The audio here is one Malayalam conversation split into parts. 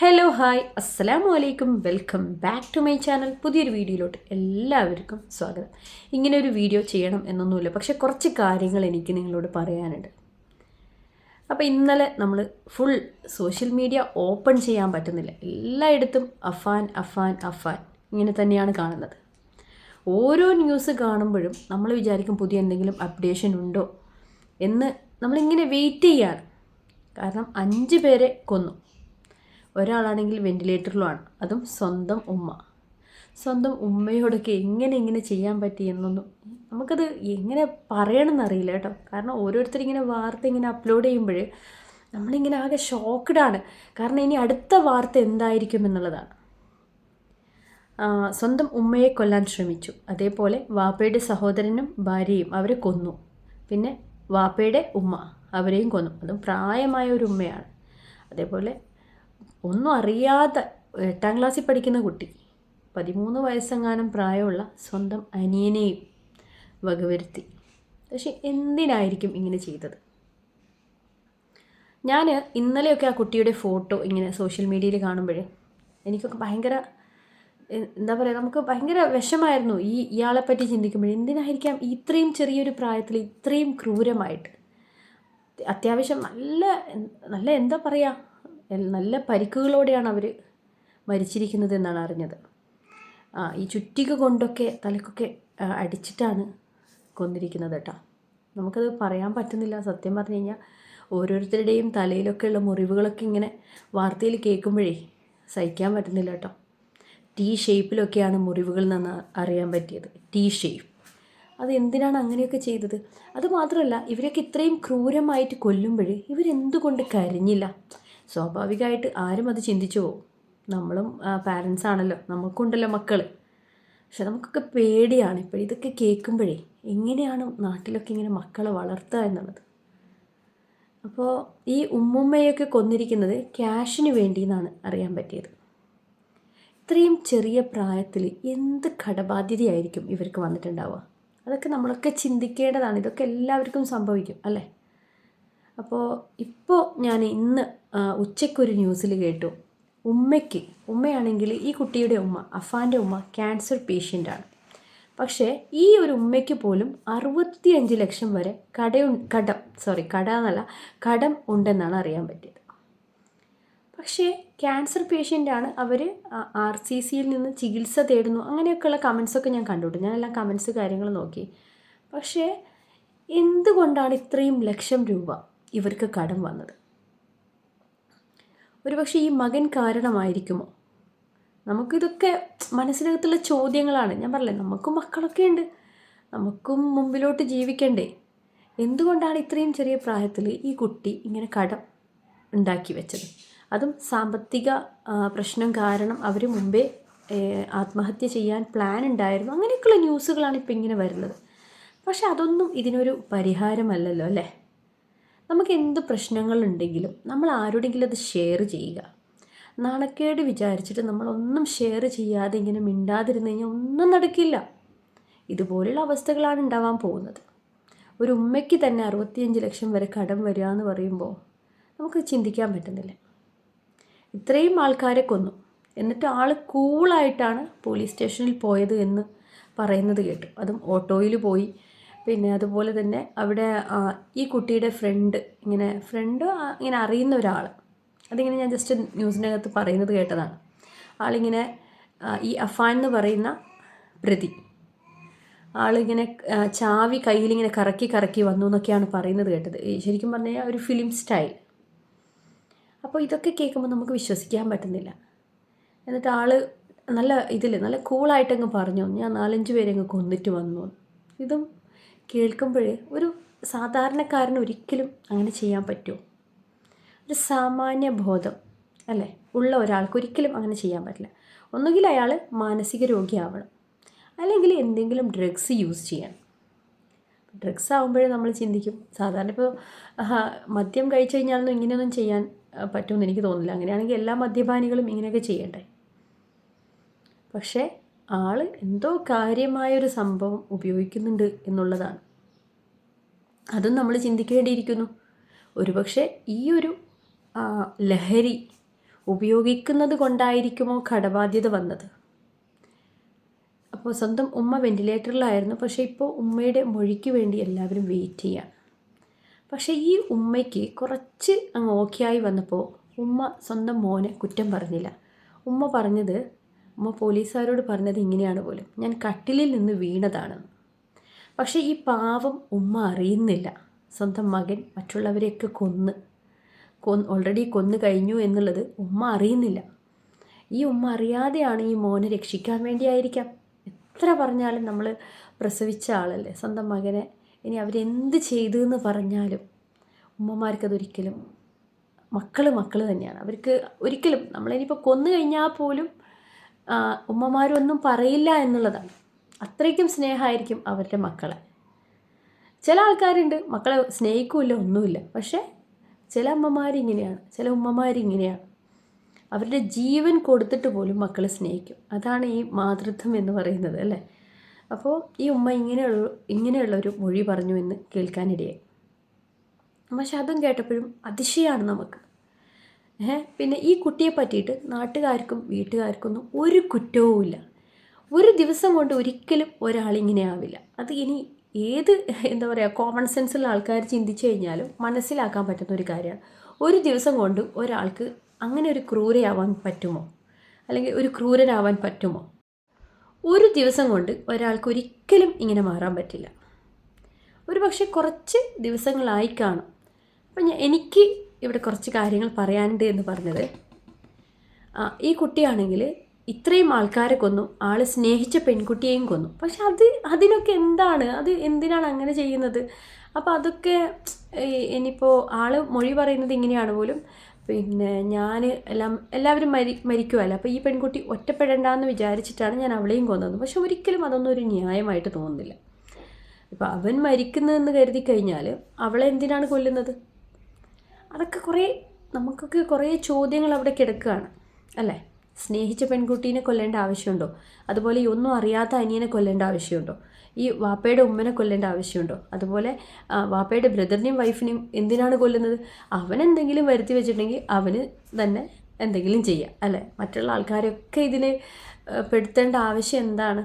ഹലോ ഹായ് അസ്സലാമു അലൈക്കും welcome back to my channel പുതിയൊരു വീഡിയോയിലോട്ട് എല്ലാവർക്കും സ്വാഗതം. ഇങ്ങനെ ഒരു വീഡിയോ ചെയ്യണം എന്നൊന്നുമില്ല. പക്ഷെ കുറച്ച് കാര്യങ്ങൾ എനിക്ക് നിങ്ങളോട് പറയാനുണ്ട്. അപ്പോൾ ഇന്നലെ നമ്മൾ ഫുൾ സോഷ്യൽ മീഡിയ ഓപ്പൺ ചെയ്യാൻ പറ്റുന്നില്ല. എല്ലായിടത്തും അഫാൻ അഫാൻ അഫാൻ ഇങ്ങനെ തന്നെയാണ് കാണുന്നത്. ഓരോ ന്യൂസ് കാണുമ്പോഴും നമ്മൾ വിചാരിക്കും പുതിയ എന്തെങ്കിലും അപ്ഡേഷൻ ഉണ്ടോ എന്ന് നമ്മളിങ്ങനെ വെയിറ്റ് ചെയ്യാണ്. കാരണം അഞ്ച് പേരെ കൊന്നു. ഒരാളാണെങ്കിൽ വെന്റിലേറ്ററിലുമാണ് അതും സ്വന്തം ഉമ്മ. സ്വന്തം ഉമ്മയോടൊക്കെ എങ്ങനെ ഇങ്ങനെ ചെയ്യാൻ പറ്റി എന്നൊന്നും നമുക്കത് എങ്ങനെ പറയണമെന്ന് അറിയില്ല കേട്ടോ. കാരണം ഓരോരുത്തർ ഇങ്ങനെ വാർത്ത ഇങ്ങനെ അപ്ലോഡ് ചെയ്യുമ്പോൾ നമ്മളിങ്ങനെ ആകെ ഷോക്ക്ഡാണ് കാരണം ഇനി അടുത്ത വാർത്ത എന്തായിരിക്കും എന്നുള്ളതാണ്. സ്വന്തം ഉമ്മയെ കൊല്ലാൻ ശ്രമിച്ചു. അതേപോലെ വാപ്പയുടെ സഹോദരനും ഭാര്യയും അവരെ കൊന്നു. പിന്നെ വാപ്പയുടെ ഉമ്മ അവരെയും കൊന്നു. അതും പ്രായമായ ഒരു ഉമ്മയാണ്. അതേപോലെ ഒന്നും അറിയാത്ത എട്ടാം ക്ലാസ്സിൽ പഠിക്കുന്ന കുട്ടി പതിമൂന്ന് വയസ്സെങ്ങാനും പ്രായമുള്ള സ്വന്തം അനിയനെയും വകവരുത്തി. പക്ഷെ എന്തിനായിരിക്കും ഇങ്ങനെ ചെയ്തത്? ഞാൻ ഇന്നലെയൊക്കെ ആ കുട്ടിയുടെ ഫോട്ടോ ഇങ്ങനെ സോഷ്യൽ മീഡിയയിൽ കാണുമ്പോഴേ എനിക്കൊക്കെ ഭയങ്കര എന്താ പറയുക നമുക്ക് ഭയങ്കര വിഷമായിരുന്നു ഈ ഇയാളെ പറ്റി ചിന്തിക്കുമ്പോൾ എന്തിനായിരിക്കാം ഇത്രയും ചെറിയൊരു പ്രായത്തിൽ ഇത്രയും ക്രൂരമായിട്ട്? അത്യാവശ്യം നല്ല നല്ല എന്താ പറയുക നല്ല പരിക്കുകളോടെയാണ് അവർ മരിച്ചിരിക്കുന്നത് എന്നാണ് അറിഞ്ഞത്. ആ ഈ ചുറ്റിക കൊണ്ടൊക്കെ തലക്കൊക്കെ അടിച്ചിട്ടാണ് കൊന്നിരിക്കുന്നത് കേട്ടോ. നമുക്കത് പറയാൻ പറ്റുന്നില്ല. സത്യം പറഞ്ഞു കഴിഞ്ഞാൽ ഓരോരുത്തരുടെയും തലയിലൊക്കെ ഉള്ള മുറിവുകളൊക്കെ ഇങ്ങനെ വാർത്തയിൽ കേൾക്കുമ്പോഴേ സഹിക്കാൻ പറ്റുന്നില്ല കേട്ടോ. ടീ ഷേപ്പിലൊക്കെയാണ് മുറിവുകൾ നിന്ന് അറിയാൻ പറ്റിയത്. T shape. അത് എന്തിനാണ് അങ്ങനെയൊക്കെ ചെയ്തത്? അതുമാത്രമല്ല ഇവരൊക്കെ ഇത്രയും ക്രൂരമായിട്ട് കൊല്ലുമ്പോൾ ഇവരെന്തുകൊണ്ട് കരഞ്ഞില്ല? സ്വാഭാവികമായിട്ട് ആരും അത് ചിന്തിച്ചു പോകും. നമ്മളും പാരൻസ് ആണല്ലോ. നമുക്കുണ്ടല്ലോ മക്കൾ പക്ഷെ നമുക്കൊക്കെ പേടിയാണ്. ഇപ്പോൾ ഇതൊക്കെ കേൾക്കുമ്പോഴേ എങ്ങനെയാണ് നാട്ടിലൊക്കെ ഇങ്ങനെ മക്കളെ വളർത്തുക എന്നുള്ളത്? അപ്പോൾ ഈ ഉമ്മുമ്മയൊക്കെ കൊന്നിരിക്കുന്നത് ക്യാഷിന് വേണ്ടി എന്നാണ് അറിയാൻ പറ്റിയത്. ഇത്രയും ചെറിയ പ്രായത്തിൽ എന്ത് കടബാധ്യതയായിരിക്കും ഇവർക്ക് വന്നിട്ടുണ്ടാവുക? അതൊക്കെ നമ്മളൊക്കെ ചിന്തിക്കേണ്ടതാണ്. ഇതൊക്കെ എല്ലാവർക്കും സംഭവിക്കും അല്ലേ? അപ്പോൾ ഇപ്പോൾ ഞാൻ ഇന്ന് ഉച്ചയ്ക്കൊരു ന്യൂസിൽ കേട്ടു. ഉമ്മയ്ക്ക് ഉമ്മയാണെങ്കിൽ ഈ കുട്ടിയുടെ ഉമ്മ അഫാന്റെ ഉമ്മ ക്യാൻസർ പേഷ്യന്റാണ് പക്ഷേ ഈ ഒരു ഉമ്മയ്ക്ക് പോലും അറുപത്തിയഞ്ച് ലക്ഷം വരെ കട കടം സോറി കട എന്നല്ല കടം ഉണ്ടെന്നാണ് അറിയാൻ പറ്റിയത്. പക്ഷേ ക്യാൻസർ പേഷ്യന്റാണ് അവർ ആർ സി സിയിൽ നിന്ന് ചികിത്സ തേടുന്നു. അങ്ങനെയൊക്കെയുള്ള കമൻസൊക്കെ ഞാൻ കണ്ടുപിട്ടു ഞാനെല്ലാം കമൻസ് കാര്യങ്ങൾ നോക്കി. പക്ഷേ എന്തുകൊണ്ടാണ് ഇത്രയും ലക്ഷം രൂപ ഇവർക്ക് കടം വന്നത്. ഒരുപക്ഷെ ഈ മകൻ കാരണമായിരിക്കുമോ? നമുക്കിതൊക്കെ മനസ്സിനകത്തുള്ള ചോദ്യങ്ങളാണ്. ഞാൻ പറഞ്ഞില്ലേ നമുക്കും മക്കളൊക്കെ ഉണ്ട്. നമുക്കും മുമ്പിലോട്ട് ജീവിക്കണ്ടേ. എന്തുകൊണ്ടാണ് ഇത്രയും ചെറിയ പ്രായത്തിൽ ഈ കുട്ടി ഇങ്ങനെ കടം ഉണ്ടാക്കി വെച്ചത്? അതും സാമ്പത്തിക പ്രശ്നം കാരണം അവർ മുമ്പേ ആത്മഹത്യ ചെയ്യാൻ പ്ലാൻ ഉണ്ടായിരുന്നു. അങ്ങനെയൊക്കെയുള്ള ന്യൂസുകളാണ് ഇപ്പം ഇങ്ങനെ വരുന്നത്. പക്ഷെ അതൊന്നും ഇതിനൊരു പരിഹാരമല്ലല്ലോ അല്ലേ? നമുക്ക് എന്ത് പ്രശ്നങ്ങളുണ്ടെങ്കിലും നമ്മൾ ആരോടെങ്കിലും അത് ഷെയർ ചെയ്യുക. നാണക്കേട് വിചാരിച്ചിട്ട് നമ്മളൊന്നും ഷെയർ ചെയ്യാതെ ഇങ്ങനെ മിണ്ടാതിരുന്ന് കഴിഞ്ഞാൽ ഒന്നും നടക്കില്ല. ഇതുപോലുള്ള അവസ്ഥകളാണ് ഉണ്ടാവാൻ പോകുന്നത്. ഒരു ഉമ്മയ്ക്ക് തന്നെ അറുപത്തിയഞ്ച് ലക്ഷം വരെ കടം വരിക എന്ന് പറയുമ്പോൾ നമുക്ക് ചിന്തിക്കാൻ പറ്റുന്നില്ല. ഇത്രയും ആൾക്കാരെ കൊന്നു. എന്നിട്ട് ആൾ കൂളായിട്ടാണ് പോലീസ് സ്റ്റേഷനിൽ പോയത് എന്ന് പറയുന്നത് കേട്ടു. അതും ഓട്ടോയിൽ പോയി. പിന്നെ അതുപോലെ തന്നെ അവിടെ ഈ കുട്ടിയുടെ ഫ്രണ്ട് ഇങ്ങനെ ഫ്രണ്ട് ഇങ്ങനെ അറിയുന്ന ഒരാൾ. അതിങ്ങനെ ഞാൻ ജസ്റ്റ് ന്യൂസിനകത്ത് പറയുന്നത് കേട്ടതാണ്. ആളിങ്ങനെ ഈ അഫാൻ എന്ന് പറയുന്ന പ്രതി. ആളിങ്ങനെ ചാവി കയ്യിലിങ്ങനെ കറക്കി കറക്കി വന്നു എന്നൊക്കെയാണ് പറയുന്നത് കേട്ടത്. ശരിക്കും പറഞ്ഞു കഴിഞ്ഞാൽ ഒരു ഫിലിം സ്റ്റൈൽ അപ്പോൾ ഇതൊക്കെ കേൾക്കുമ്പോൾ നമുക്ക് വിശ്വസിക്കാൻ പറ്റുന്നില്ല. എന്നിട്ട് ആൾ നല്ല ഇതിൽ നല്ല കൂളായിട്ടങ്ങ് പറഞ്ഞു. ഞാൻ നാലഞ്ച് പേരെ അങ്ങ് കൊന്നിട്ട് വന്നു. ഇതും കേൾക്കുമ്പോഴേ ഒരു സാധാരണക്കാരന് ഒരിക്കലും അങ്ങനെ ചെയ്യാൻ പറ്റുമോ? ഒരു സാമാന്യ ബോധം അല്ലേ? ഉള്ള ഒരാൾക്ക് ഒരിക്കലും അങ്ങനെ ചെയ്യാൻ പറ്റില്ല. ഒന്നുകിൽ അയാൾ മാനസിക രോഗിയാവണം അല്ലെങ്കിൽ എന്തെങ്കിലും ഡ്രഗ്സ് യൂസ് ചെയ്യണം. ഡ്രഗ്സ് ആകുമ്പോഴേ നമ്മൾ ചിന്തിക്കും സാധാരണ ഇപ്പോൾ മദ്യം കഴിച്ചു കഴിഞ്ഞാലൊന്നും ഇങ്ങനെയൊന്നും ചെയ്യാൻ പറ്റുമെന്ന് എനിക്ക് തോന്നില്ല അങ്ങനെയാണെങ്കിൽ എല്ലാ മദ്യപാനികളും ഇങ്ങനെയൊക്കെ ചെയ്യണ്ടേ? പക്ഷേ ആൾ എന്തോ കാര്യമായൊരു സംഭവം ഉപയോഗിക്കുന്നുണ്ട് എന്നുള്ളതാണ്. അതും നമ്മൾ ചിന്തിക്കേണ്ടിയിരിക്കുന്നു. ഒരുപക്ഷെ ഈ ഒരു ലഹരി ഉപയോഗിക്കുന്നത് കൊണ്ടായിരിക്കുമോ കടബാധ്യത വന്നത്? അപ്പോൾ സ്വന്തം ഉമ്മ വെന്റിലേറ്ററിലായിരുന്നു പക്ഷേ ഇപ്പോൾ ഉമ്മയുടെ മൊഴിക്ക് വേണ്ടി എല്ലാവരും വെയിറ്റ് ചെയ്യുകയാണ് പക്ഷേ ഈ ഉമ്മയ്ക്ക് കുറച്ച് അങ്ങ് ഓക്കെ ആയി വന്നപ്പോൾ ഉമ്മ സ്വന്തം മോനെ കുറ്റം പറഞ്ഞില്ല. ഉമ്മ പറഞ്ഞത് ഉമ്മ പോലീസുകാരോട് പറഞ്ഞത് ഇങ്ങനെയാണ് പോലും. ഞാൻ കട്ടിലിൽ നിന്ന് വീണതാണ്. പക്ഷേ ഈ പാവം ഉമ്മ അറിയുന്നില്ല. സ്വന്തം മകൻ മറ്റുള്ളവരെയൊക്കെ കൊന്ന് കൊന്ന് ഓൾറെഡി കൊന്നു കഴിഞ്ഞു എന്നുള്ളത് ഉമ്മ അറിയുന്നില്ല. ഈ ഉമ്മ അറിയാതെയാണ് ഈ മോനെ രക്ഷിക്കാൻ വേണ്ടിയായിരിക്കാം. എത്ര പറഞ്ഞാലും നമ്മൾ പ്രസവിച്ച ആളല്ലേ? സ്വന്തം മകനെ ഇനി അവരെന്ത് ചെയ്തു എന്ന് പറഞ്ഞാലും ഉമ്മമാർക്കതൊരിക്കലും മക്കൾ മക്കൾ തന്നെയാണ്. അവർക്ക് ഒരിക്കലും നമ്മളിനിപ്പോൾ കൊന്നു കഴിഞ്ഞാൽ പോലും ഉമ്മമാരൊന്നും പറയില്ല എന്നുള്ളതാണ്. അത്രയ്ക്കും സ്നേഹമായിരിക്കും അവരുടെ മക്കളെ. ചില ആൾക്കാരുണ്ട് മക്കളെ സ്നേഹിക്കൂല്ല ഒന്നുമില്ല. പക്ഷേ ചില അമ്മമാരിങ്ങനെയാണ് ചില ഉമ്മമാരിങ്ങനെയാണ്. അവരുടെ ജീവൻ കൊടുത്തിട്ട് പോലും മക്കളെ സ്നേഹിക്കും. അതാണ് ഈ മാതൃത്വം എന്ന് പറയുന്നത് അല്ലേ? അപ്പോൾ ഈ ഉമ്മ ഇങ്ങനെയുള്ള ഒരു മൊഴി പറഞ്ഞു എന്ന് കേൾക്കാനിടയായി. പക്ഷെ അതും കേട്ടപ്പോഴും അതിശയമാണ് നമുക്ക്. പിന്നെ ഈ കുട്ടിയെ പറ്റിയിട്ട് നാട്ടുകാർക്കും വീട്ടുകാർക്കൊന്നും ഒരു കുറ്റവുമില്ല ഒരു ദിവസം കൊണ്ട് ഒരിക്കലും ഒരാളിങ്ങനെ ആവില്ല. അത് ഇനി ഏത് എന്താ പറയുക കോമൺ സെൻസുള്ള ആൾക്കാർ ചിന്തിച്ചു കഴിഞ്ഞാലും മനസ്സിലാക്കാൻ പറ്റുന്ന ഒരു കാര്യമാണ്. ഒരു ദിവസം കൊണ്ട് ഒരാൾക്ക് അങ്ങനെ ഒരു ക്രൂരയാവാൻ പറ്റുമോ? അല്ലെങ്കിൽ ഒരു ക്രൂരനാവാൻ പറ്റുമോ? ഒരു ദിവസം കൊണ്ട് ഒരാൾക്ക് ഒരിക്കലും ഇങ്ങനെ മാറാൻ പറ്റില്ല. ഒരു പക്ഷേ കുറച്ച് ദിവസങ്ങളായി കാണും. അപ്പം എനിക്ക് ഇവിടെ കുറച്ച് കാര്യങ്ങൾ പറയാനുണ്ട് എന്ന് പറഞ്ഞത്. ഈ കുട്ടിയാണെങ്കിൽ ഇത്രയും ആൾക്കാരെ കൊന്നു ആൾ സ്നേഹിച്ച പെൺകുട്ടിയെയും കൊന്നു. പക്ഷെ അത് അതിനൊക്കെ എന്താണ്? അത് എന്തിനാണ് അങ്ങനെ ചെയ്യുന്നത്? അപ്പോൾ അതൊക്കെ ഇനിയിപ്പോൾ ആൾ മൊഴി പറയുന്നത് ഇങ്ങനെയാണ് പോലും. പിന്നെ ഞാൻ എല്ലാം എല്ലാവരും മരി മരിക്കുമല്ലോ അപ്പോൾ ഈ പെൺകുട്ടി ഒറ്റപ്പെടേണ്ടെന്ന് വിചാരിച്ചിട്ടാണ് ഞാൻ അവളെയും കൊന്നത്. പക്ഷെ ഒരിക്കലും അതൊന്നും ഒരു ന്യായമായിട്ട് തോന്നുന്നില്ല. ഇപ്പോൾ അവൻ മരിക്കുന്നതെന്ന് കരുതി കഴിഞ്ഞാൽ അവളെ എന്തിനാണ് കൊല്ലുന്നത്? അതൊക്കെ കുറേ നമുക്കൊക്കെ കുറേ ചോദ്യങ്ങൾ അവിടെ കിടക്കുകയാണ് അല്ലേ? സ്നേഹിച്ച പെൺകുട്ടീനെ കൊല്ലേണ്ട ആവശ്യമുണ്ടോ? അതുപോലെ ഈ ഒന്നും അറിയാത്ത അനിയനെ കൊല്ലേണ്ട ആവശ്യമുണ്ടോ? ഈ വാപ്പയുടെ ഉമ്മനെ കൊല്ലേണ്ട ആവശ്യമുണ്ടോ? അതുപോലെ വാപ്പയുടെ ബ്രദറിനെയും വൈഫിനെയും എന്തിനാണ് കൊല്ലുന്നത്? അവൻ എന്തെങ്കിലും വരുത്തി വെച്ചിട്ടുണ്ടെങ്കിൽ അവന് തന്നെ എന്തെങ്കിലും ചെയ്യാം അല്ലേ? മറ്റുള്ള ആൾക്കാരൊക്കെ ഇതിന് പെടുത്തേണ്ട ആവശ്യം എന്താണ്?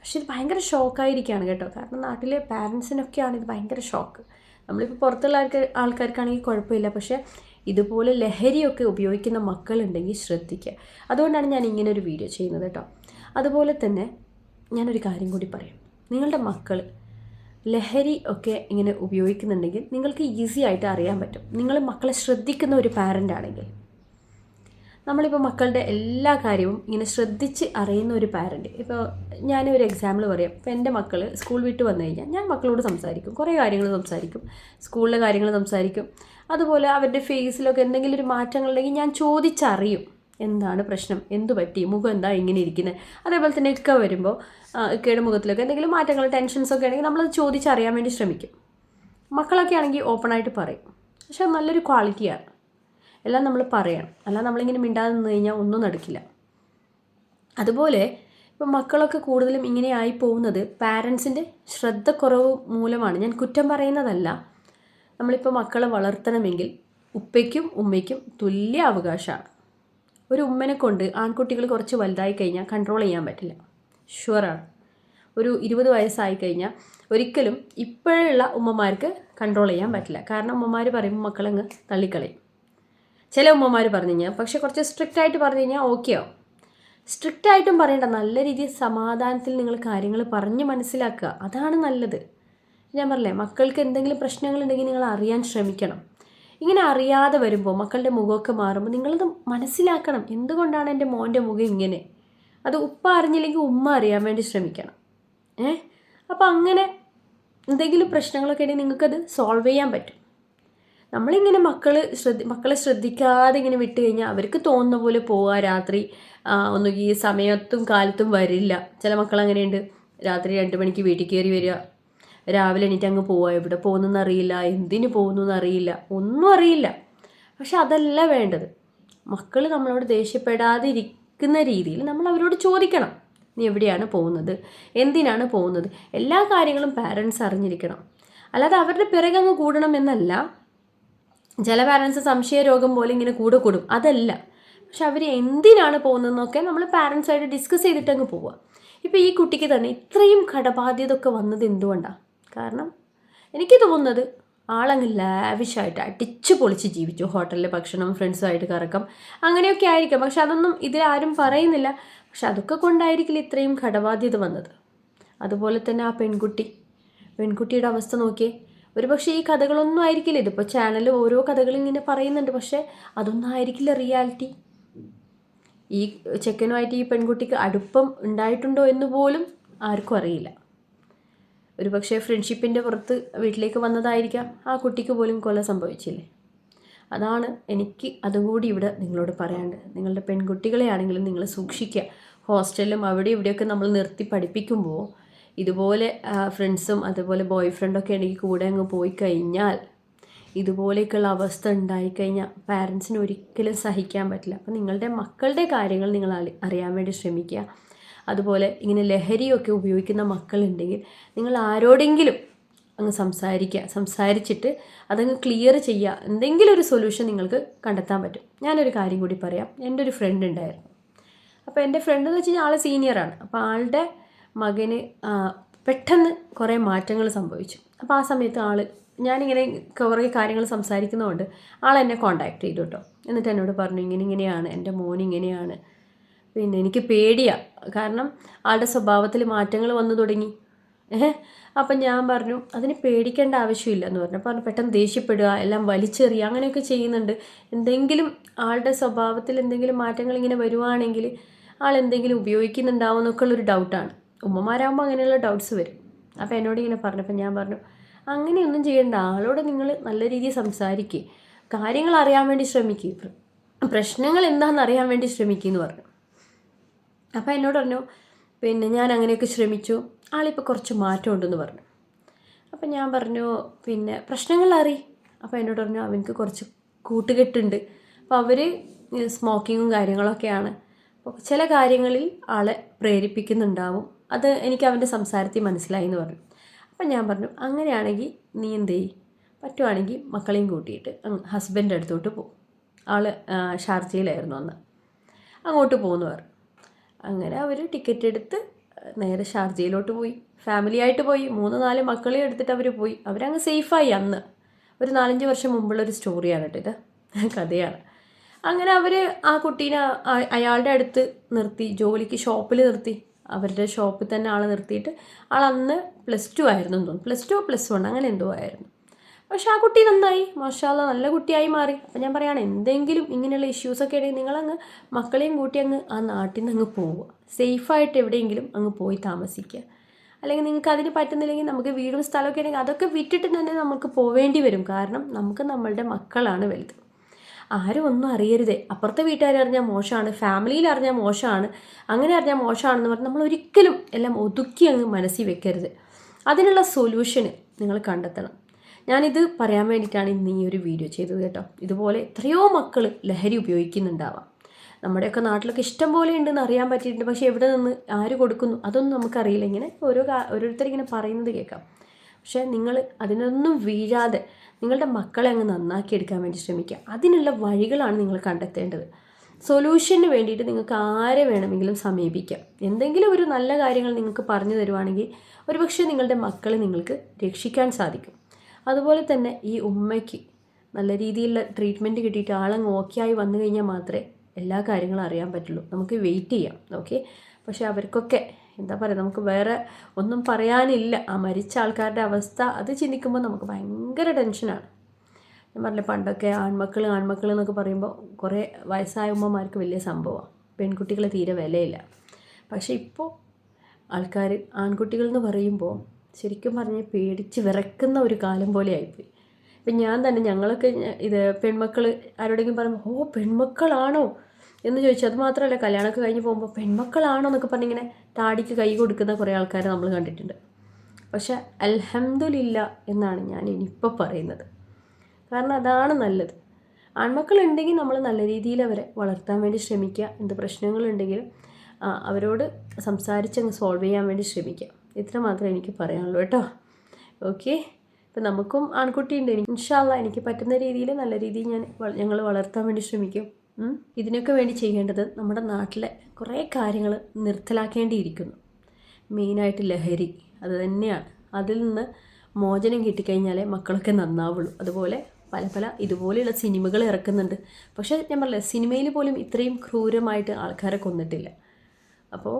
പക്ഷെ ഇത് ഭയങ്കര ഷോക്കായിരിക്കുകയാണ് കേട്ടോ. കാരണം നാട്ടിലെ പാരൻസിനൊക്കെയാണ് ഇത് ഭയങ്കര ഷോക്ക് നമ്മളിപ്പോൾ പുറത്തുള്ള ആൾക്കാർ ആൾക്കാർക്കാണെങ്കിൽ കുഴപ്പമില്ല. പക്ഷേ ഇതുപോലെ ലഹരിയൊക്കെ ഉപയോഗിക്കുന്ന മക്കളുണ്ടെങ്കിൽ ശ്രദ്ധിക്കുക. അതുകൊണ്ടാണ് ഞാൻ ഇങ്ങനെ ഒരു വീഡിയോ ചെയ്യുന്നത് കേട്ടോ. അതുപോലെ തന്നെ ഞാനൊരു കാര്യം കൂടി പറയാം. നിങ്ങളുടെ മക്കൾ ലഹരി ഒക്കെ ഇങ്ങനെ ഉപയോഗിക്കുന്നുണ്ടെങ്കിൽ നിങ്ങൾക്ക് ഈസി ആയിട്ട് അറിയാൻ പറ്റും. നിങ്ങൾ മക്കളെ ശ്രദ്ധിക്കുന്ന ഒരു പാരന്റ് ആണെങ്കിൽ. നമ്മളിപ്പോൾ മക്കളുടെ എല്ലാ കാര്യവും ഇങ്ങനെ ശ്രദ്ധിച്ച് അറിയുന്ന ഒരു പാരന്റ് ഇപ്പോൾ ഞാനൊരു എക്സാമ്പിൾ പറയാം. ഇപ്പോൾ എന്റെ മക്കൾ സ്കൂൾ വിട്ട് വന്നു കഴിഞ്ഞാൽ ഞാൻ മക്കളോട് സംസാരിക്കും. കുറേ കാര്യങ്ങൾ സംസാരിക്കും. സ്കൂളിലെ കാര്യങ്ങൾ സംസാരിക്കും. അതുപോലെ അവരുടെ ഫേസിലൊക്കെ എന്തെങ്കിലും ഒരു മാറ്റങ്ങളുണ്ടെങ്കിൽ ഞാൻ ചോദിച്ചറിയും. എന്താണ് പ്രശ്നം? എന്തു പറ്റി? മുഖം എന്താ ഇങ്ങനെ ഇരിക്കുന്നത്? അതേപോലെ തന്നെ ഇക്ക വരുമ്പോൾ ഇക്കയുടെ മുഖത്തിലൊക്കെ എന്തെങ്കിലും മാറ്റങ്ങൾ ടെൻഷൻസ് ഒക്കെ ആണെങ്കിൽ നമ്മളത് ചോദിച്ചറിയാൻ വേണ്ടി ശ്രമിക്കും. മക്കളൊക്കെ ആണെങ്കിൽ ഓപ്പണായിട്ട് പറയും. പക്ഷെ നല്ലൊരു ക്വാളിറ്റിയാണ് എല്ലാം നമ്മൾ പറയണം. അല്ലാതെ നമ്മളിങ്ങനെ മിണ്ടാതെ നിന്ന് കഴിഞ്ഞാൽ ഒന്നും നടക്കില്ല. അതുപോലെ ഇപ്പം മക്കളൊക്കെ കൂടുതലും ഇങ്ങനെ ആയി പോകുന്നത് പാരൻസിന്റെ ശ്രദ്ധക്കുറവ് മൂലമാണ്. ഞാൻ കുറ്റം പറയുന്നതല്ല. നമ്മളിപ്പോൾ മക്കളെ വളർത്തണമെങ്കിൽ ഉപ്പയ്ക്കും ഉമ്മയ്ക്കും തുല്യ അവകാശമാണ്. ഒരു ഉമ്മനെ കൊണ്ട് ആൺകുട്ടികൾ കുറച്ച് വലുതായി കഴിഞ്ഞാൽ കൺട്രോൾ ചെയ്യാൻ പറ്റില്ല. ഷുവറാണ് ഒരു ഇരുപത് വയസ്സായി കഴിഞ്ഞാൽ ഒരിക്കലും ഇപ്പോഴുള്ള ഉമ്മമാർക്ക് കൺട്രോൾ ചെയ്യാൻ പറ്റില്ല. കാരണം ഉമ്മമാർ പറയുമ്പോൾ മക്കളങ്ങ് തള്ളിക്കളയും. ചില ഉമ്മമാർ പറഞ്ഞു കഴിഞ്ഞാൽ പക്ഷേ കുറച്ച് സ്ട്രിക്റ്റ് ആയിട്ട് പറഞ്ഞു കഴിഞ്ഞാൽ ഓക്കെ സ്ട്രിക്റ്റ് ആയിട്ടും പറയണ്ട. നല്ല രീതിയിൽ സമാധാനത്തിൽ നിങ്ങൾ കാര്യങ്ങൾ പറഞ്ഞ് മനസ്സിലാക്കുക. അതാണ് നല്ലത്. ഞാൻ പറഞ്ഞില്ലേ മക്കൾക്ക് എന്തെങ്കിലും പ്രശ്നങ്ങളുണ്ടെങ്കിൽ നിങ്ങൾ അറിയാൻ ശ്രമിക്കണം. ഇങ്ങനെ അറിയാതെ വരുമ്പോൾ മക്കളുടെ മുഖമൊക്കെ മാറുമ്പോൾ നിങ്ങളത് മനസ്സിലാക്കണം. എന്തുകൊണ്ടാണ് എന്റെ മോന്റെ മുഖം ഇങ്ങനെ? അത് ഉപ്പ അറിഞ്ഞില്ലെങ്കിൽ ഉമ്മ അറിയാൻ വേണ്ടി ശ്രമിക്കണം. ഏ? അപ്പോൾ അങ്ങനെ എന്തെങ്കിലും പ്രശ്നങ്ങളൊക്കെ ഉണ്ടെങ്കിൽ നിങ്ങൾക്കത് സോൾവ് ചെയ്യാൻ പറ്റും. നമ്മളിങ്ങനെ മക്കൾ ശ്രദ്ധ മക്കളെ ശ്രദ്ധിക്കാതെ ഇങ്ങനെ വിട്ട് കഴിഞ്ഞാൽ അവർക്ക് തോന്നുന്ന പോലെ പോവുക രാത്രി. ഒന്നുകിൽ സമയത്തും കാലത്തും വരില്ല. ചില മക്കൾ അങ്ങനെയുണ്ട്. രാത്രി രണ്ട് മണിക്ക് വീട്ടിൽ കയറി വരിക. രാവിലെ എണീറ്റ് അങ്ങ് പോവുക എവിടെ പോകുന്നെന്ന് അറിയില്ല. എന്തിനു പോകുന്നു അറിയില്ല. ഒന്നും അറിയില്ല. പക്ഷെ അതല്ല വേണ്ടത്. മക്കൾ നമ്മളോട് ദേഷ്യപ്പെടാതെ ഇരിക്കുന്ന രീതിയിൽ നമ്മൾ അവരോട് ചോദിക്കണം. നീ എവിടെയാണ് പോകുന്നത്? എന്തിനാണ് പോകുന്നത്? എല്ലാ കാര്യങ്ങളും പാരൻസ് അറിഞ്ഞിരിക്കണം. അല്ലാതെ അവരുടെ പിറകെ കൂടണം എന്നല്ല. ചില പാരൻസ് സംശയ രോഗം പോലെ ഇങ്ങനെ കൂടെ കൂടും. അതല്ല. പക്ഷെ അവർ എന്തിനാണ് പോകുന്നതെന്നൊക്കെ നമ്മൾ പാരൻസായിട്ട് ഡിസ്കസ് ചെയ്തിട്ട് അങ്ങ് പോവുക ഇപ്പോൾ ഈ കുട്ടിക്ക് തന്നെ ഇത്രയും കടബാധ്യത ഒക്കെ വന്നത് എന്തുകൊണ്ടാണ് കാരണം എനിക്ക് തോന്നുന്നത് ആളങ്ങ് ലാവിഷായിട്ട് അടിച്ച് പൊളിച്ച് ജീവിച്ചു. ഹോട്ടലിലെ ഭക്ഷണം ഫ്രണ്ട്സുമായിട്ട് കറക്കം അങ്ങനെയൊക്കെ ആയിരിക്കാം. പക്ഷെ അതൊന്നും ഇതിലാരും പറയുന്നില്ല. പക്ഷെ അതൊക്കെ കൊണ്ടായിരിക്കില്ല ഇത്രയും കടബാധ്യത വന്നത്? അതുപോലെ തന്നെ ആ പെൺകുട്ടി. പെൺകുട്ടിയുടെ അവസ്ഥ നോക്കിയേ. ഒരു പക്ഷേ ഈ കഥകളൊന്നും ആയിരിക്കില്ല. ഇതിപ്പോൾ ചാനൽ ഓരോ കഥകൾ ഇങ്ങനെ പറയുന്നുണ്ട്. പക്ഷേ അതൊന്നും ആയിരിക്കില്ല റിയാലിറ്റി ഈ ചെക്കനുമായിട്ട് ഈ പെൺകുട്ടിക്ക് അടുപ്പം ഉണ്ടായിട്ടുണ്ടോ എന്ന് പോലും ആർക്കും അറിയില്ല. ഒരു പക്ഷേ ഫ്രണ്ട്ഷിപ്പിന്റെ പുറത്ത് വീട്ടിലേക്ക് വന്നതായിരിക്കാം. ആ കുട്ടിക്ക് പോലും കൊല സംഭവിച്ചില്ലേ? അതാണ് എനിക്ക് അതും കൂടി ഇവിടെ നിങ്ങളോട് പറയാണ്ട് നിങ്ങളുടെ പെൺകുട്ടികളെ ആണെങ്കിലും നിങ്ങൾ സൂക്ഷിക്കുക. ഹോസ്റ്റലിലും അവിടെ ഇവിടെയൊക്കെ നമ്മൾ നിർത്തി പഠിപ്പിക്കുമ്പോൾ ഇതുപോലെ ഫ്രണ്ട്സും അതുപോലെ ബോയ് ഫ്രണ്ടൊക്കെ ഉണ്ടെങ്കിൽ കൂടെ അങ്ങ് പോയി കഴിഞ്ഞാൽ ഇതുപോലെയൊക്കെയുള്ള അവസ്ഥ ഉണ്ടായിക്കഴിഞ്ഞാൽ പാരൻസിന് ഒരിക്കലും സഹിക്കാൻ പറ്റില്ല. അപ്പം നിങ്ങളുടെ മക്കളുടെ കാര്യങ്ങൾ നിങ്ങൾ അറിയാൻ വേണ്ടി ശ്രമിക്കുക. അതുപോലെ ഇങ്ങനെ ലഹരിയൊക്കെ ഉപയോഗിക്കുന്ന മക്കളുണ്ടെങ്കിൽ നിങ്ങൾ ആരോടെങ്കിലും അങ്ങ് സംസാരിക്കുക. സംസാരിച്ചിട്ട് അതങ്ങ് ക്ലിയർ ചെയ്യുക. എന്തെങ്കിലും ഒരു സൊല്യൂഷൻ നിങ്ങൾക്ക് കണ്ടെത്താൻ പറ്റും. ഞാനൊരു കാര്യം കൂടി പറയാം. എന്റെ ഒരു ഫ്രണ്ട് ഉണ്ടായിരുന്നു. അപ്പോൾ എന്റെ ഫ്രണ്ട് എന്ന് വെച്ച് കഴിഞ്ഞാൽ ആൾ സീനിയറാണ് അപ്പോൾ ആളുടെ മകന് പെട്ടെന്ന് കുറേ മാറ്റങ്ങൾ സംഭവിച്ചു. അപ്പോൾ ആ സമയത്ത് ആൾ ഞാനിങ്ങനെ കുറേ കാര്യങ്ങൾ സംസാരിക്കുന്നതുകൊണ്ട് ആൾ എന്നെ കോണ്ടാക്ട് ചെയ്തു കേട്ടോ എന്നിട്ട് എന്നോട് പറഞ്ഞു ഇങ്ങനെ ഇങ്ങനെയാണ് എന്റെ മോൻ ഇങ്ങനെയാണ്. പിന്നെ എനിക്ക് പേടിയാണ് കാരണം ആളുടെ സ്വഭാവത്തിൽ മാറ്റങ്ങൾ വന്നു തുടങ്ങി. ഏഹ്? അപ്പം ഞാൻ പറഞ്ഞു അതിന് പേടിക്കേണ്ട ആവശ്യമില്ല എന്ന് പറഞ്ഞു പറഞ്ഞു പെട്ടെന്ന് ദേഷ്യപ്പെടുക എല്ലാം വലിച്ചെറിയുക അങ്ങനെയൊക്കെ ചെയ്യുന്നുണ്ട്. എന്തെങ്കിലും ആളുടെ സ്വഭാവത്തിൽ എന്തെങ്കിലും മാറ്റങ്ങൾ ഇങ്ങനെ വരുവാണെങ്കിൽ ആൾ എന്തെങ്കിലും ഉപയോഗിക്കുന്നുണ്ടാവും എന്നൊക്കെ ഉള്ളൊരു ഡൗട്ടാണ് ഉമ്മമാരാകുമ്പോൾ അങ്ങനെയുള്ള ഡൗട്ട്സ് വരും. അപ്പോൾ എന്നോട് ഇങ്ങനെ പറഞ്ഞപ്പോൾ ഞാൻ പറഞ്ഞു അങ്ങനെയൊന്നും ചെയ്യേണ്ട. ആളോട് നിങ്ങൾ നല്ല രീതിയിൽ സംസാരിക്കുക കാര്യങ്ങൾ അറിയാൻ വേണ്ടി ശ്രമിക്കുക പ്രശ്നങ്ങൾ എന്താണെന്ന് അറിയാൻ വേണ്ടി ശ്രമിക്കുക എന്ന് പറഞ്ഞു. അപ്പോൾ എന്നോട് പറഞ്ഞു പിന്നെ ഞാൻ അങ്ങനെയൊക്കെ ശ്രമിച്ചു. ആളിപ്പോൾ കുറച്ച് മാറ്റമുണ്ടെന്ന് പറഞ്ഞു. അപ്പം ഞാൻ പറഞ്ഞു പിന്നെ പ്രശ്നങ്ങൾ അറി. അപ്പോൾ എന്നോട് പറഞ്ഞു അവനക്ക് കുറച്ച് കൂട്ടുകെട്ടുണ്ട്. അപ്പോൾ അവർ സ്മോക്കിങ്ങും കാര്യങ്ങളൊക്കെയാണ്. അപ്പോൾ ചില കാര്യങ്ങളിൽ ആളെ പ്രേരിപ്പിക്കുന്നുണ്ടാവും. അത് എനിക്ക് അവന്റെ സംസാരത്തിൽ മനസ്സിലായി എന്ന് പറഞ്ഞു. അപ്പം ഞാൻ പറഞ്ഞു അങ്ങനെയാണെങ്കിൽ നീ എന്ത് ചെയ്യും? പറ്റുവാണെങ്കിൽ മക്കളെയും കൂട്ടിയിട്ട് ഹസ്ബൻഡ് അടുത്തോട്ട് പോകും ആൾ ഷാർജയിലായിരുന്നു അന്ന്. അങ്ങോട്ട് പോകുന്നു പറഞ്ഞു. അങ്ങനെ അവർ ടിക്കറ്റ് എടുത്ത് നേരെ ഷാർജയിലോട്ട് പോയി. ഫാമിലി ആയിട്ട് പോയി. മൂന്ന് നാല് മക്കളെ എടുത്തിട്ട് അവർ പോയി. അവരങ്ങ് സേഫായി അന്ന്. ഒരു നാലഞ്ച് വർഷം മുമ്പുള്ളൊരു സ്റ്റോറിയാണ് കേട്ടോ ഇത്. കഥയാണ്. അങ്ങനെ അവർ ആ കുട്ടീനെ അയാളുടെ അടുത്ത് നിർത്തി ജോലിക്ക് ഷോപ്പിൽ നിർത്തി. അവരുടെ ഷോപ്പിൽ തന്നെ ആളെ നിർത്തിയിട്ട് ആൾ അന്ന് പ്ലസ് ടു ആയിരുന്നു തോന്നുന്നു. പ്ലസ് ടു പ്ലസ് വൺ അങ്ങനെ എന്തോ ആയിരുന്നു. പക്ഷെ ആ കുട്ടി നന്നായി. മാഷാല്ല നല്ല കുട്ടിയായി മാറി. അപ്പം ഞാൻ പറയുകയാണ് എന്തെങ്കിലും ഇങ്ങനെയുള്ള ഇഷ്യൂസൊക്കെ ഉണ്ടെങ്കിൽ നിങ്ങളങ്ങ് മക്കളെയും കൂട്ടി അങ്ങ് ആ നാട്ടിൽ നിന്ന് അങ്ങ് പോവുക. സേഫായിട്ട് എവിടെയെങ്കിലും അങ്ങ് പോയി താമസിക്കുക. അല്ലെങ്കിൽ നിങ്ങൾക്ക് അതിന് പറ്റുന്നില്ലെങ്കിൽ നമുക്ക് വീടും സ്ഥലമൊക്കെ ആണെങ്കിൽ അതൊക്കെ വിറ്റിട്ട് തന്നെ നമുക്ക് പോവേണ്ടി വരും. കാരണം നമുക്ക് നമ്മളുടെ മക്കളാണ് വലുത്. ആരും ഒന്നും അറിയരുതേ. അപ്പുറത്തെ വീട്ടുകാർ അറിഞ്ഞാൽ മോശമാണ് ഫാമിലിയിൽ അറിഞ്ഞാൽ മോശമാണ് അങ്ങനെ അറിഞ്ഞാൽ മോശമാണെന്ന് പറഞ്ഞ് നമ്മൾ ഒരിക്കലും എല്ലാം ഒതുക്കി അങ്ങ് മനസ്സിൽ വെക്കരുത്. അതിനുള്ള സൊല്യൂഷന് നിങ്ങൾ കണ്ടെത്തണം. ഞാനിത് പറയാൻ വേണ്ടിയിട്ടാണ് ഇന്ന് ഈ ഒരു വീഡിയോ ചെയ്തത് കേട്ടോ. ഇതുപോലെ എത്രയോ മക്കൾ ലഹരി ഉപയോഗിക്കുന്നുണ്ടാവാം. നമ്മുടെയൊക്കെ നാട്ടിലൊക്കെ ഇഷ്ടം പോലെ ഉണ്ടെന്ന് അറിയാൻ പറ്റിയിട്ടുണ്ട്. പക്ഷേ എവിടെ നിന്ന് ആര് കൊടുക്കുന്നു? അതൊന്നും നമുക്കറിയില്ല. ഇങ്ങനെ ഓരോ ഓരോരുത്തരിങ്ങനെ പറയുന്നത് കേൾക്കാം. പക്ഷേ നിങ്ങൾ അതിനൊന്നും വീഴാതെ നിങ്ങളുടെ മക്കളെ അങ്ങ് നന്നാക്കി എടുക്കാൻ വേണ്ടി ശ്രമിക്കുക. അതിനുള്ള വഴികളാണ് നിങ്ങൾ കണ്ടെത്തേണ്ടത്. സൊല്യൂഷന് വേണ്ടിയിട്ട് നിങ്ങൾക്ക് ആരെ വേണമെങ്കിലും സമീപിക്കാം. എന്തെങ്കിലും ഒരു നല്ല കാര്യങ്ങൾ നിങ്ങൾക്ക് പറഞ്ഞു തരുവാണെങ്കിൽ ഒരുപക്ഷെ നിങ്ങളുടെ മക്കളെ നിങ്ങൾക്ക് രക്ഷിക്കാൻ സാധിക്കും. അതുപോലെ തന്നെ ഈ ഉമ്മയ്ക്ക് നല്ല രീതിയിലുള്ള ട്രീറ്റ്മെന്റ് കിട്ടിയിട്ട് ആളങ്ങ് ഓക്കെ ആയി വന്നു കഴിഞ്ഞാൽ മാത്രമേ എല്ലാ കാര്യങ്ങളും അറിയാൻ പറ്റുള്ളൂ. നമുക്ക് വെയിറ്റ് ചെയ്യാം ഓക്കെ പക്ഷേ അവർക്കൊക്കെ എന്താ പറയുക നമുക്ക് വേറെ ഒന്നും പറയാനില്ല. ആ മരിച്ച ആൾക്കാരുടെ അവസ്ഥ അത് ചിന്തിക്കുമ്പോൾ നമുക്ക് ഭയങ്കര ടെൻഷനാണ് ഞാൻ പറഞ്ഞില്ല പണ്ടൊക്കെ ആൺമക്കൾ ആൺമക്കൾ എന്നൊക്കെ പറയുമ്പോൾ കുറേ വയസ്സായ ഉമ്മമാർക്ക് വലിയ സംഭവമാണ് പെൺകുട്ടികളെ തീരെ വിലയില്ല. പക്ഷേ ഇപ്പോൾ ആൾക്കാർ ആൺകുട്ടികൾ എന്ന് പറയുമ്പോൾ ശരിക്കും പറഞ്ഞ് പേടിച്ച് വിറക്കുന്ന ഒരു കാലം പോലെ ആയിപ്പോയി. ഇപ്പം ഞാൻ തന്നെ ഞങ്ങളൊക്കെ ഇത് പെൺമക്കൾ ആരോടെങ്കിലും പറയുമ്പോൾ ഓ പെൺമക്കളാണോ? എന്ന് ചോദിച്ചു. അത് മാത്രമല്ല കല്യാണമൊക്കെ കഴിഞ്ഞ് പോകുമ്പോൾ പെൺമക്കളാണോ എന്നൊക്കെ പറഞ്ഞിങ്ങനെ താടിക്ക് കൈ കൊടുക്കുന്ന കുറേ ആൾക്കാരെ നമ്മൾ കണ്ടിട്ടുണ്ട്. പക്ഷെ അൽഹംദുലില്ല എന്നാണ് ഞാൻ ഇനിയിപ്പോൾ പറയുന്നത്. കാരണം അതാണ് നല്ലത്. ആൺമക്കളുണ്ടെങ്കിൽ നമ്മൾ നല്ല രീതിയിൽ അവരെ വളർത്താൻ വേണ്ടി ശ്രമിക്കുക. എന്ത് പ്രശ്നങ്ങളുണ്ടെങ്കിലും അവരോട് സംസാരിച്ച് അങ്ങ് സോൾവ് ചെയ്യാൻ വേണ്ടി ശ്രമിക്കുക. ഇത്ര മാത്രമേ എനിക്ക് പറയാനുള്ളൂ കേട്ടോ. ഓക്കെ? ഇപ്പം നമുക്കും ആൺകുട്ടിയുണ്ട്. ഇൻഷാല്ല എനിക്ക് പറ്റുന്ന രീതിയിൽ നല്ല രീതിയിൽ ഞാൻ ഞങ്ങൾ വളർത്താൻ വേണ്ടി ശ്രമിക്കും. ഇതിനൊക്കെ വേണ്ടി ചെയ്യേണ്ടത് നമ്മുടെ നാട്ടിലെ കുറേ കാര്യങ്ങൾ നിർത്തലാക്കേണ്ടിയിരിക്കുന്നു. മെയിനായിട്ട് ലഹരി അത് തന്നെയാണ്. അതിൽ നിന്ന് മോചനം കിട്ടിക്കഴിഞ്ഞാലേ മക്കളൊക്കെ നന്നാവുള്ളൂ. അതുപോലെ പല പല ഇതുപോലെയുള്ള സിനിമകൾ ഇറക്കുന്നുണ്ട്. പക്ഷേ ഞാൻ പറഞ്ഞില്ലേ സിനിമയിൽ പോലും ഇത്രയും ക്രൂരമായിട്ട് ആൾക്കാരെ കൊന്നിട്ടില്ല. അപ്പോൾ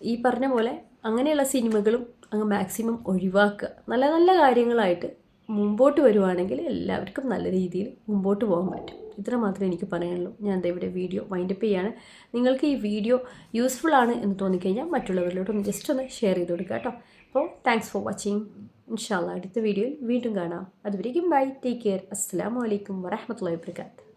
ഈ പറഞ്ഞ പോലെ അങ്ങനെയുള്ള സിനിമകളും അങ്ങ് മാക്സിമം ഒഴിവാക്കുക. നല്ല നല്ല കാര്യങ്ങളായിട്ട് മുമ്പോട്ട് വരുവാണെങ്കിൽ എല്ലാവർക്കും നല്ല രീതിയിൽ മുമ്പോട്ട് പോകാൻ പറ്റും. ഇത്ര മാത്രമേ എനിക്ക് പറയാനുള്ളൂ. ഞാൻ ഇവിടെ വീഡിയോ വൈൻഡപ്പ് ചെയ്യാണ്. നിങ്ങൾക്ക് ഈ വീഡിയോ യൂസ്ഫുൾ ആണ് എന്ന് തോന്നിക്കഴിഞ്ഞാൽ മറ്റുള്ളവരിലോട്ടൊന്ന് ജസ്റ്റ് ഒന്ന് ഷെയർ ചെയ്ത് കൊടുക്കുക കേട്ടോ. അപ്പോൾ താങ്ക്സ് ഫോർ വാച്ചിങ് ഇൻഷാല്ല അടുത്ത വീഡിയോയിൽ വീണ്ടും കാണാം. അതുവരേക്കും ബൈ ടേക്ക് കെയർ അസ്സാം വലൈക്കും വരഹമുല്ലാ വാബർക്കാത്ത്